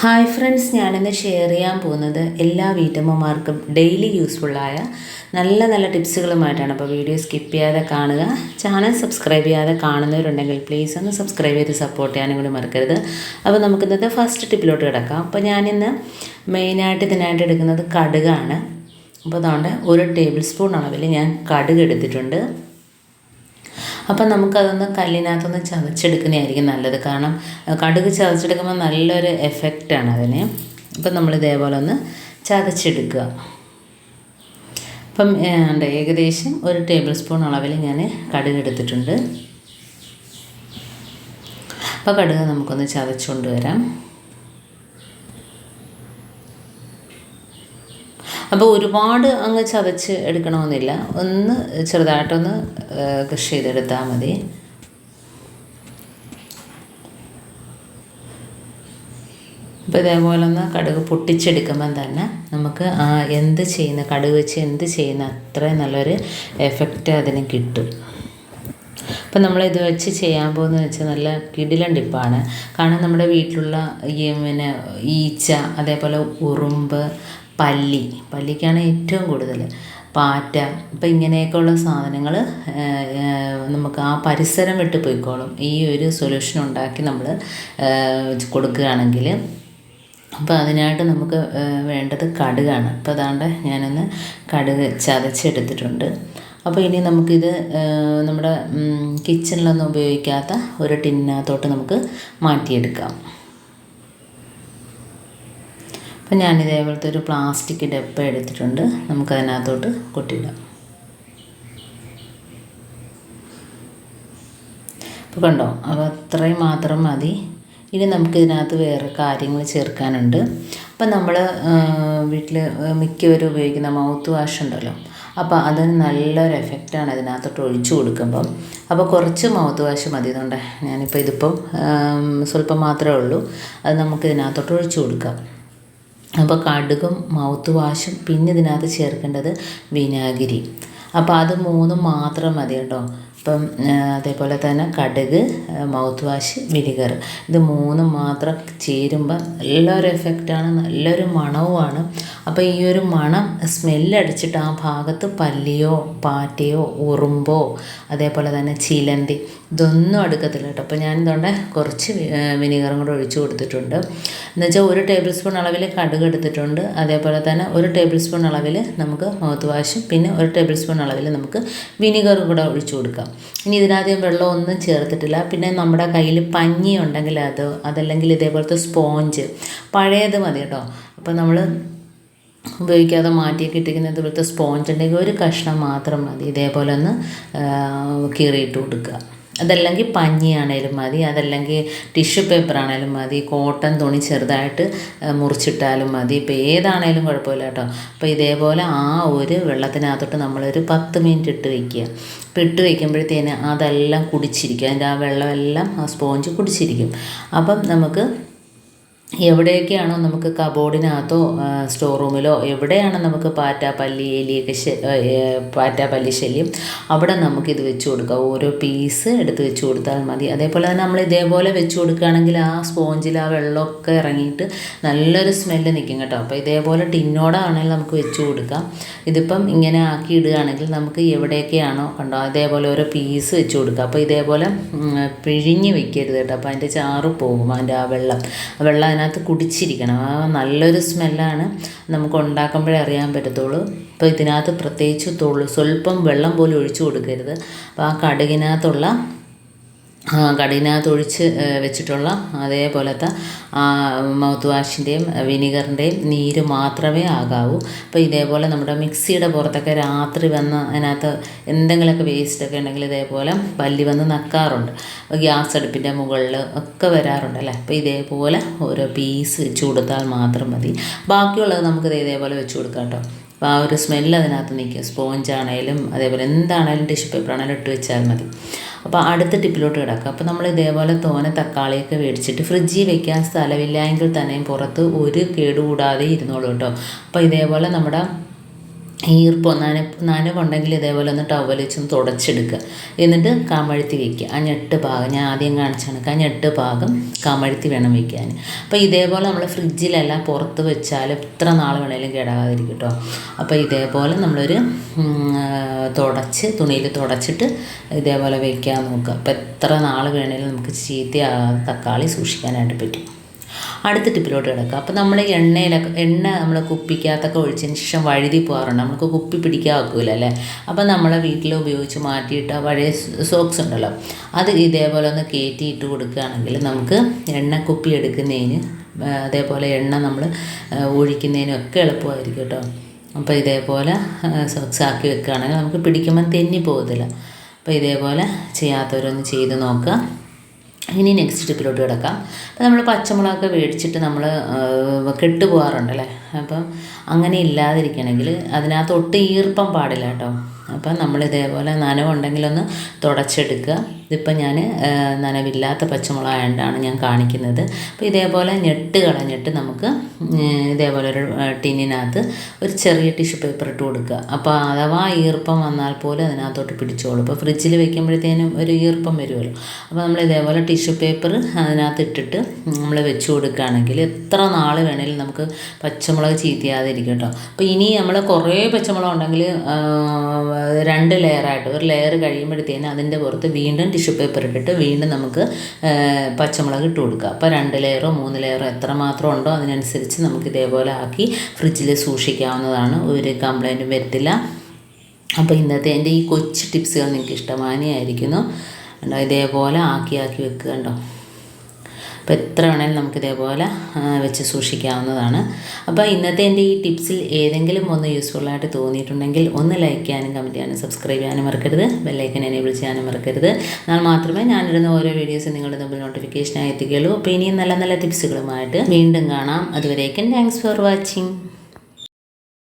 Hi friends ഞാനിന്ന് share ചെയ്യാൻ പോകുന്നത് എല്ലാ വീട്ടമ്മമാർക്കും ഡെയിലി യൂസ്ഫുള്ളായ നല്ല നല്ല ടിപ്സുകളുമായിട്ടാണ് അപ്പോൾ വീഡിയോ സ്കിപ്പ് ചെയ്യാതെ കാണുക. ചാനൽ സബ്സ്ക്രൈബ് ചെയ്യാതെ കാണുന്നവരുണ്ടെങ്കിൽ പ്ലീസ് ഒന്ന് സബ്സ്ക്രൈബ് ചെയ്ത് സപ്പോർട്ട് ചെയ്യാനും കൂടി മറക്കരുത്. അപ്പോൾ നമുക്ക് ഇന്നത്തെ ഫസ്റ്റ് ടിപ്പിലോട്ട് കിടക്കാം. അപ്പോൾ ഞാനിന്ന് മെയിനായിട്ട് ഇതിനായിട്ട് എടുക്കുന്നത് കടുകാണ്. അപ്പോൾ അതുകൊണ്ട് ഒരു ടേബിൾ സ്പൂൺ അളവിൽ ഞാൻ കടുക് എടുത്തിട്ടുണ്ട്. അപ്പം നമുക്കതൊന്ന് കല്ലിനകത്തൊന്ന് ചതച്ചെടുക്കുന്നതായിരിക്കും നല്ലത്. കാരണം കടുക് ചതച്ചെടുക്കുമ്പോൾ നല്ലൊരു എഫക്റ്റാണ് അതിന്. അപ്പം നമ്മൾ ഇതേപോലെ ഒന്ന് ചതച്ചെടുക്കുക. അപ്പം ഏകദേശം ഒരു ടേബിൾ സ്പൂൺ അളവിൽ ഞാൻ കടുക് എടുത്തിട്ടുണ്ട്. അപ്പോൾ കടുക് നമുക്കൊന്ന് ചതച്ചുകൊണ്ട് വരാം. അപ്പോൾ ഒരുപാട് അങ്ങ് ചതച്ച് എടുക്കണമെന്നില്ല. ഒന്ന് ചെറുതായിട്ടൊന്ന് കൃഷി ചെയ്തെടുത്താൽ മതി. അപ്പോൾ ഇതേപോലെ ഒന്ന് കടുക് പൊട്ടിച്ചെടുക്കുമ്പം തന്നെ നമുക്ക് ആ എന്ത് ചെയ്യുന്ന കടുക് വെച്ച് എന്ത് ചെയ്യുന്ന അത്രയും നല്ലൊരു എഫക്റ്റ് അതിന് കിട്ടും. അപ്പം നമ്മൾ ഇത് വെച്ച് ചെയ്യാൻ പോകുന്നത് വെച്ചാൽ നല്ല കിടിലൻ ടിപ്പാണ്. കാരണം നമ്മുടെ വീട്ടിലുള്ള ഈ പിന്നെ ഈച്ച അതേപോലെ ഉറുമ്പ് പല്ലി പല്ലിക്കാണ് ഏറ്റവും കൂടുതൽ. പാറ്റ. ഇപ്പം ഇങ്ങനെയൊക്കെയുള്ള സാധനങ്ങൾ നമുക്ക് ആ പരിസരം വിട്ട് പോയിക്കോളും. ഈ ഒരു സൊല്യൂഷൻ ഉണ്ടാക്കി നമ്മൾ കൊടുക്കുകയാണെങ്കിൽ അപ്പോൾ അതിനായിട്ട് നമുക്ക് വേണ്ടത് കടുകാണ്. അപ്പോൾ അതാണ്ട് ഞാനൊന്ന് കടുക് ചതച്ചെടുത്തിട്ടുണ്ട്. അപ്പോൾ ഇനി നമുക്കിത് നമ്മുടെ കിച്ചണിലൊന്നും ഉപയോഗിക്കാത്ത ഒരു ടിന്നകത്തോട്ട് നമുക്ക് മാറ്റിയെടുക്കാം. അപ്പം ഞാൻ ഇതേപോലത്തെ ഒരു പ്ലാസ്റ്റിക് ഡപ്പ എടുത്തിട്ടുണ്ട്. നമുക്കതിനകത്തോട്ട് കൊട്ടിയിടാം അപ്പോൾ കണ്ടോ? അപ്പോൾ അത്രയും മാത്രം മതി. ഇനി നമുക്കിതിനകത്ത് വേറെ കാര്യങ്ങൾ ചേർക്കാനുണ്ട്. അപ്പം നമ്മൾ വീട്ടിൽ മിക്കവരും ഉപയോഗിക്കുന്ന മൗത്ത് വാഷ് ഉണ്ടല്ലോ. അപ്പോൾ അതിന് നല്ലൊരു എഫക്റ്റാണ് ഇതിനകത്തോട്ട് ഒഴിച്ചു കൊടുക്കുമ്പം. അപ്പോൾ കുറച്ച് മൗത്ത് വാഷ് മതി. ഇതുകൊണ്ട് ഞാനിപ്പോൾ ഇതിപ്പം സ്വല്പം മാത്രമേ ഉള്ളൂ. അത് നമുക്ക് ഇതിനകത്തോട്ട് ഒഴിച്ചു കൊടുക്കാം. അപ്പോൾ കടുകും മൗത്ത് വാഷും പിന്നെ ഇതിനകത്ത് ചേർക്കേണ്ടത് വിനാഗിരി. അപ്പോൾ അത് മൂന്നും മാത്രം മതി കേട്ടോ. അപ്പം അതേപോലെ തന്നെ കടുക് മൗത്ത് വാഷ് വിനിഗർ. ഇത് മൂന്നും മാത്രം ചേരുമ്പോൾ നല്ലൊരു എഫക്റ്റാണ് നല്ലൊരു മണവുമാണ്. അപ്പോൾ ഈ ഒരു മണം സ്മെല്ലടിച്ചിട്ട് ആ ഭാഗത്ത് പല്ലിയോ പാറ്റയോ ഉറുമ്പോ അതേപോലെ തന്നെ ചിലന്തി ഇതൊന്നും അടുക്കത്തില്ല കേട്ടോ. അപ്പോൾ ഞാൻ ഇതുകൊണ്ട് കുറച്ച് വിനീഗറും കൂടെ ഒഴിച്ചു കൊടുത്തിട്ടുണ്ട്. എന്നുവെച്ചാൽ ഒരു ടേബിൾ സ്പൂൺ അളവിൽ കടുക് എടുത്തിട്ടുണ്ട്. അതേപോലെ തന്നെ ഒരു ടേബിൾ സ്പൂൺ അളവിൽ നമുക്ക് മൗത്ത് വാഷും പിന്നെ ഒരു ടേബിൾ സ്പൂൺ അളവിൽ നമുക്ക് വിനീഗറും കൂടെ ഒഴിച്ചു കൊടുക്കാം. ഇനി ഇതിനകത്ത് വെള്ളമൊന്നും ചേർത്തിട്ടില്ല. പിന്നെ നമ്മുടെ കയ്യിൽ പഞ്ഞി ഉണ്ടെങ്കിൽ അത് അതല്ലെങ്കിൽ ഇതേപോലത്തെ സ്പോഞ്ച് പഴയത് മതി കേട്ടോ. അപ്പോൾ നമ്മൾ ഉപയോഗിക്കാതെ മാറ്റിയൊക്കെ ഇട്ടിരിക്കുന്ന ഇതുപോലത്തെ സ്പോഞ്ച് ഉണ്ടെങ്കിൽ ഒരു കഷ്ണം മാത്രം മതി. ഇതേപോലെ ഒന്ന് കീറിയിട്ട് കൊടുക്കുക. അതല്ലെങ്കിൽ പഞ്ഞിയാണേലും മതി. അതല്ലെങ്കിൽ ടിഷ്യൂ പേപ്പർ ആണേലും മതി. കോട്ടൺ തുണി ചെറുതായിട്ട് മുറിച്ചിട്ടാലും മതി. ഇപ്പോൾ ഏതാണേലും കുഴപ്പമില്ല കേട്ടോ. അപ്പോൾ ഇതേപോലെ ആ ഒരു വെള്ളത്തിനകത്തോട്ട് നമ്മളൊരു പത്ത് മിനിറ്റ് ഇട്ട് വയ്ക്കുക അപ്പം ഇട്ട് വയ്ക്കുമ്പോഴത്തേന് അതെല്ലാം കുടിച്ചിരിക്കും. അതിന്റെ ആ വെള്ളമെല്ലാം ആ സ്പോഞ്ച് കുടിച്ചിരിക്കും. അപ്പം നമുക്ക് എവിടെയൊക്കെയാണോ നമുക്ക് കബോർഡിനകത്തോ സ്റ്റോർ റൂമിലോ എവിടെയാണോ നമുക്ക് പാറ്റ പല്ലി എലിയൊക്കെ പാറ്റ പല്ലി ശല്യം അവിടെ നമുക്ക് ഇത് വെച്ച് കൊടുക്കാം. ഓരോ പീസ് എടുത്ത് വെച്ച് കൊടുത്താൽ മതി. അതേപോലെ തന്നെ നമ്മൾ ഇതേപോലെ വെച്ച് കൊടുക്കുകയാണെങ്കിൽ ആ സ്പോഞ്ചിൽ ആ വെള്ളമൊക്കെ ഇറങ്ങിയിട്ട് നല്ലൊരു സ്മെല്ല് നിൽക്കും കേട്ടോ. അപ്പോൾ ഇതേപോലെ ടിന്നോടാണെങ്കിൽ നമുക്ക് വെച്ച് കൊടുക്കാം. ഇതിപ്പം ഇങ്ങനെ ആക്കി ഇടുകയാണെങ്കിൽ നമുക്ക് എവിടെയൊക്കെയാണോ കണ്ടോ അതേപോലെ ഓരോ പീസ് വെച്ച് കൊടുക്കുക അപ്പോൾ ഇതേപോലെ പിഴിഞ്ഞ് വെക്കരുത് കേട്ടോ. അപ്പോൾ അതിന്റെ ചാറ് പോകും അതിന്റെ ആ വെള്ളം. വെള്ളം അതിനകത്ത് കുടിച്ചിരിക്കണം. ആ നല്ലൊരു സ്മെല്ലാണ് നമുക്ക് ഉണ്ടാക്കുമ്പോഴേ അറിയാൻ പറ്റത്തുള്ളൂ. അപ്പോൾ ഇതിനകത്ത് പ്രത്യേകിച്ച് തൊള്ളു സ്വല്പം വെള്ളം പോലും ഒഴിച്ചു കൊടുക്കരുത്. അപ്പോൾ ആ കടുകിനകത്തുള്ള ഒഴിച്ച് വെച്ചിട്ടുള്ള അതേപോലത്തെ മൗത്ത് വാഷിന്റെയും വിനീഗറിന്റെയും നീര് മാത്രമേ ആകാവൂ. അപ്പോൾ ഇതേപോലെ നമ്മുടെ മിക്സിയുടെ പുറത്തൊക്കെ രാത്രി വന്ന് അതിനകത്ത് എന്തെങ്കിലുമൊക്കെ വേസ്റ്റൊക്കെ ഉണ്ടെങ്കിൽ ഇതേപോലെ പല്ലി വന്ന് നക്കാറുണ്ട്. ഗ്യാസ് അടുപ്പിന്റെ മുകളിൽ ഒക്കെ വരാറുണ്ട് അല്ലേ? അപ്പോൾ ഇതേപോലെ ഓരോ പീസ് വെച്ച് കൊടുത്താൽ മാത്രം മതി. ബാക്കിയുള്ളത് നമുക്ക് ഇതേപോലെ വെച്ച് കൊടുക്കാം കേട്ടോ. അപ്പോൾ ആ ഒരു സ്മെല്ല് അതിനകത്ത് നിൽക്കും. സ്പോഞ്ച് ആണേലും അതേപോലെ എന്താണേലും ടിഷ്യൂ പേപ്പർ ആണേലും ഇട്ട് വെച്ചാൽ മതി. അപ്പോൾ അടുത്ത ടിപ്പിലോട്ട് കിടക്കുക അപ്പോൾ നമ്മൾ ഇതേപോലെ തോന തക്കാളിയൊക്കെ മേടിച്ചിട്ട് ഫ്രിഡ്ജിൽ വെക്കാൻ സ്ഥലമില്ല എങ്കിൽ തന്നെയും പുറത്ത് ഒരു കേടുകൂടാതെ ഇരുന്നോളൂ കേട്ടോ. അപ്പോൾ ഇതേപോലെ നമ്മുടെ ഈർപ്പം നനപ്പ് നനവുണ്ടെങ്കിൽ ഇതേപോലെ ഒന്ന് ടവൽ വെച്ചൊന്ന് തുടച്ചെടുക്കുക. എന്നിട്ട് കമഴ്ത്തി വെക്കുക. ആ ഞെട്ട് ഭാഗം ഞാൻ ആദ്യം കാണിച്ചാണ് ആ ഞെട്ട് ഭാഗം കമഴ്ത്തി വേണം വെക്കാൻ. അപ്പോൾ ഇതേപോലെ നമ്മൾ ഫ്രിഡ്ജിലല്ല പുറത്ത് വെച്ചാൽ എത്ര നാൾ വേണേലും കേടാകാതിരിക്കും കേട്ടോ അപ്പോൾ ഇതേപോലെ നമ്മളൊരു തുടച്ച് തുണിയിൽ തുടച്ചിട്ട് ഇതേപോലെ വെക്കാൻ നോക്കുക. അപ്പോൾ എത്ര നാൾ വേണേലും നമുക്ക് ചീത്തയാകാതെ തക്കാളി സൂക്ഷിക്കാനായിട്ട് പറ്റും. അടുത്ത ടിപ്പിലോട്ട് കിടക്കുക. അപ്പോൾ നമ്മൾ എണ്ണയിലൊക്കെ എണ്ണ നമ്മൾ കുപ്പിക്കകത്തൊക്കെ ഒഴിച്ചതിന് ശേഷം വഴുതി പോകാറുണ്ട്. നമുക്ക് കുപ്പി പിടിക്കാൻ അല്ലേ? അപ്പോൾ നമ്മളെ വീട്ടിൽ ഉപയോഗിച്ച് മാറ്റിയിട്ട് പഴയ സോക്സ് ഉണ്ടല്ലോ അത് ഇതേപോലെ ഒന്ന് കയറ്റി ഇട്ട് കൊടുക്കുകയാണെങ്കിൽ നമുക്ക് എണ്ണ കുപ്പി എടുക്കുന്നതിന് അതേപോലെ എണ്ണ നമ്മൾ ഒഴിക്കുന്നതിനും ഒക്കെ എളുപ്പമായിരിക്കും കേട്ടോ. അപ്പോൾ ഇതേപോലെ സോക്സ് ആക്കി വെക്കുകയാണെങ്കിൽ നമുക്ക് പിടിക്കുമ്പോൾ തെന്നി പോകത്തില്ല. അപ്പോൾ ഇതേപോലെ ചെയ്യാത്തവരൊന്ന് ചെയ്ത് നോക്കുക. ഇനി നെക്സ്റ്റ് ടിപ്പിലോട്ട് കിടക്കാം. അപ്പം നമ്മൾ പച്ചമുളകൊക്കെ മേടിച്ചിട്ട് നമ്മൾ കെട്ട് പോകാറുണ്ടല്ലേ അപ്പം അങ്ങനെ ഇല്ലാതിരിക്കണമെങ്കിൽ അതിനകത്ത് ഒട്ടും ഈർപ്പം പാടില്ല കേട്ടോ. അപ്പം നമ്മൾ ഇതേപോലെ നനവുണ്ടെങ്കിലൊന്ന് തുടച്ചെടുക്കുക. ഇതിപ്പോൾ ഞാൻ നനവില്ലാത്ത പച്ചമുളക് ആയതുകൊണ്ടാണ് ഞാൻ കാണിക്കുന്നത്. അപ്പോൾ ഇതേപോലെ ഞെട്ട് കളഞ്ഞിട്ട് നമുക്ക് ഇതേപോലെ ഒരു ടിന്നിനകത്ത് ഒരു ചെറിയ ടിഷ്യൂ പേപ്പർ ഇട്ട് കൊടുക്കുക. അപ്പോൾ അഥവാ ഈർപ്പം വന്നാൽ പോലും അതിനകത്തോട്ട് പിടിച്ചോളൂ. ഇപ്പോൾ ഫ്രിഡ്ജിൽ വെക്കുമ്പോഴത്തേനും ഒരു ഈർപ്പം വരുമല്ലോ. അപ്പോൾ നമ്മൾ ഇതേപോലെ ടിഷ്യൂ പേപ്പർ അതിനകത്ത് ഇട്ടിട്ട് നമ്മൾ വെച്ച് കൊടുക്കുകയാണെങ്കിൽ എത്ര നാൾ വേണേലും നമുക്ക് പച്ചമുളക് ചീത്തയാതിരിക്കും കേട്ടോ. അപ്പോൾ ഇനി നമ്മൾ കുറേ പച്ചമുളക് ഉണ്ടെങ്കിൽ രണ്ട് ലെയറായിട്ട് ഒരു ലെയർ കഴിയുമ്പോഴത്തേന് അതിന്റെ പുറത്ത് വീണ്ടും ടിഷ്യൂ പേപ്പർ ഇട്ടിട്ട് വീണ്ടും നമുക്ക് പച്ചമുളക് ഇട്ട് കൊടുക്കുക. അപ്പോൾ രണ്ട് ലെയറോ മൂന്ന് ലെയറോ എത്രമാത്രം ഉണ്ടോ അതിനനുസരിച്ച് നമുക്ക് ഇതേപോലെ ആക്കി ഫ്രിഡ്ജിൽ സൂക്ഷിക്കാവുന്നതാണ്. ഒരു കംപ്ലൈന്റും വരത്തില്ല. അപ്പോൾ ഇന്നത്തെ എന്റെ ഈ കൊച്ചു ടിപ്സുകൾ നിങ്ങൾക്ക് ഇഷ്ടമാനിയായിരിക്കുന്നു ഇതേപോലെ ആക്കി ആക്കി വെക്കുക കണ്ടോ. അപ്പോൾ എത്ര വേണേലും നമുക്ക് ഇതേപോലെ വെച്ച് സൂക്ഷിക്കാവുന്നതാണ്. അപ്പോൾ ഇന്നത്തെ എന്റെ ഈ ടിപ്സിൽ ഏതെങ്കിലും ഒന്ന് യൂസ്ഫുള്ളായിട്ട് തോന്നിയിട്ടുണ്ടെങ്കിൽ ഒന്ന് ലൈക്ക് ചെയ്യാനും കമന്റ് ചെയ്യാനും സബ്സ്ക്രൈബ് ചെയ്യാനും മറക്കരുത്. ബെല്ലൈക്കൻ എനേബിൾ ചെയ്യാനും മറക്കരുത്. എന്നാൽ മാത്രമേ ഞാനിടുന്ന ഓരോ വീഡിയോസും നിങ്ങളുടെ മുമ്പിൽ നോട്ടിഫിക്കേഷനായി എത്തിക്കുകയുള്ളൂ അപ്പോൾ ഇനിയും നല്ല നല്ല ടിപ്സുകളുമായിട്ട് വീണ്ടും കാണാം. അതുവരേക്കും താങ്ക്സ് ഫോർ വാച്ചിങ്